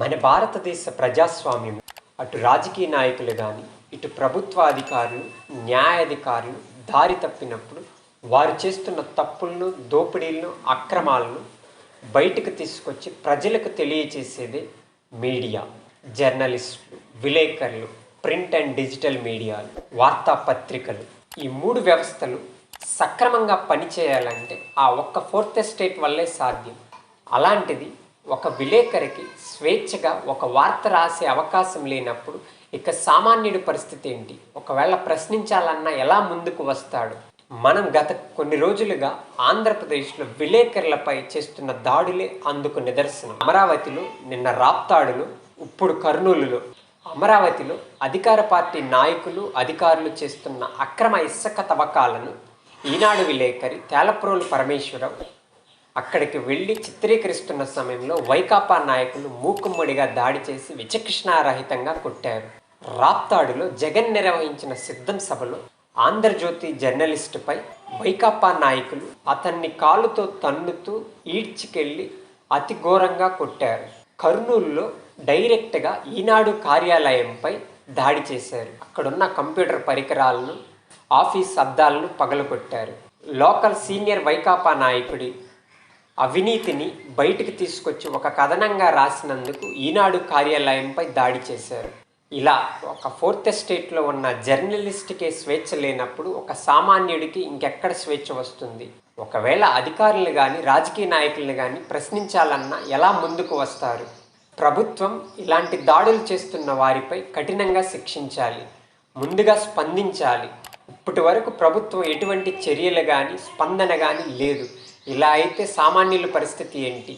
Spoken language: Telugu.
మన భారతదేశ ప్రజాస్వామ్యం అటు రాజకీయ నాయకులు కానీ ఇటు ప్రభుత్వాధికారులు న్యాయాధికారులు దారి తప్పినప్పుడు వారు చేస్తున్న తప్పులను దోపిడీలను అక్రమాలను బయటకు తీసుకొచ్చి ప్రజలకు తెలియచేసేదే మీడియా. జర్నలిస్టులు విలేకరులు ప్రింట్ అండ్ డిజిటల్ మీడియాలు వార్తాపత్రికలు ఈ మూడు వ్యవస్థలు సక్రమంగా పనిచేయాలంటే ఆ ఒక్క ఫోర్త్ ఎస్టేట్ వల్లే సాధ్యం. అలాంటిది ఒక విలేకరికి స్వేచ్ఛగా ఒక వార్త రాసే అవకాశం లేనప్పుడు ఇక సామాన్యుడి పరిస్థితి ఏంటి? ఒకవేళ ప్రశ్నించాలన్నా ఎలా ముందుకు వస్తాడు? మనం గత కొన్ని రోజులుగా ఆంధ్రప్రదేశ్లో విలేకరులపై చేస్తున్న దాడులే అందుకు నిదర్శనం. అమరావతిలో నిన్న రాప్తాడులు ఇప్పుడు కర్నూలులో. అమరావతిలో అధికార పార్టీ నాయకులు అధికారులు చేస్తున్న అక్రమ ఇసుక తవ్వకాలను ఈనాడు విలేకరి తేలప్రోలు పరమేశ్వరరావు అక్కడికి వెళ్ళి చిత్రీకరిస్తున్న సమయంలో వైకాపా నాయకులు మూకుమ్మడిగా దాడి చేసి విచక్షణారహితంగా కొట్టారు. రాప్తాడులో జగన్ నిర్వహించిన సిద్ధం సభలో ఆంధ్రజ్యోతి జర్నలిస్టుపై వైకాపా నాయకులు అతన్ని కాలుతో తన్నుతూ ఈడ్చికెళ్ళి అతి ఘోరంగా కొట్టారు. కర్నూలులో డైరెక్ట్గా ఈనాడు కార్యాలయంపై దాడి చేశారు. అక్కడున్న కంప్యూటర్ పరికరాలను ఆఫీస్ అద్దాలను పగలగొట్టారు. లోకల్ సీనియర్ వైకాపా నాయకుడి అవినీతిని బయటికి తీసుకొచ్చి ఒక కథనంగా రాసినందుకు ఈనాడు కార్యాలయంపై దాడి చేశారు. ఇలా ఒక ఫోర్త్ స్టేట్లో ఉన్న జర్నలిస్ట్కే స్వేచ్ఛ లేనప్పుడు ఒక సామాన్యుడికి ఇంకెక్కడ స్వేచ్ఛ వస్తుంది? ఒకవేళ అధికారులు కానీ రాజకీయ నాయకులను కానీ ప్రశ్నించాలన్నా ఎలా ముందుకు వస్తారు? ప్రభుత్వం ఇలాంటి దాడులు చేస్తున్న వారిపై కఠినంగా శిక్షించాలి ముందుగా స్పందించాలి. ఇప్పటి వరకు ప్రభుత్వం ఎటువంటి చర్యలు కానీ స్పందన కానీ లేదు. ఇలా అయితే సామాన్యుల పరిస్థితి ఏంటి?